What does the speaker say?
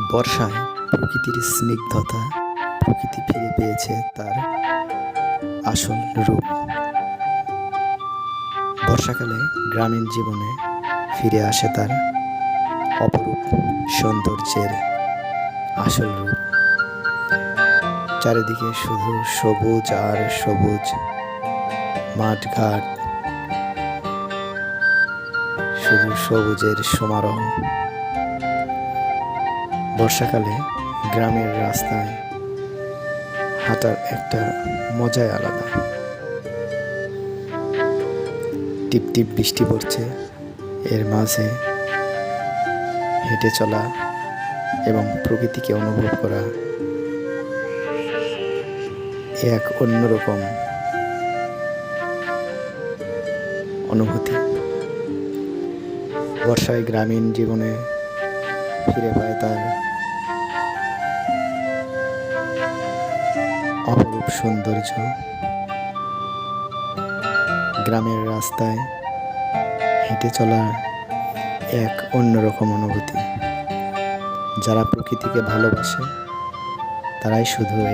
বর্ষায় প্রকৃতির স্নিগ্ধতা প্রকৃতি ফিরে পেয়েছে তার আসল রূপ। বর্ষাকালে গ্রামীণ জীবনে ফিরে আসে তার অপরূপ সৌন্দর্যের আসল রূপ। চারিদিকে শুধু সবুজ আর সবুজ মাঠঘাট, শুধু সবুজের সমারোহ। বর্ষাকালে গ্রামের রাস্তায় হাঁটার একটা মজাই আলাদা। টিপ টিপ বৃষ্টি পড়ছে, এর মাঝে হেঁটে চলা এবং প্রকৃতিকে অনুভব করা এক অন্যরকম অনুভূতি। বর্ষায় গ্রামীণ জীবনে ফিরে পায় তার অপরূপ সৌন্দর্য। গ্রামের রাস্তায় হেঁটে চলা এক অন্যরকম অনুভূতি। যারা প্রকৃতিকে ভালোবাসে, তারাই শুধু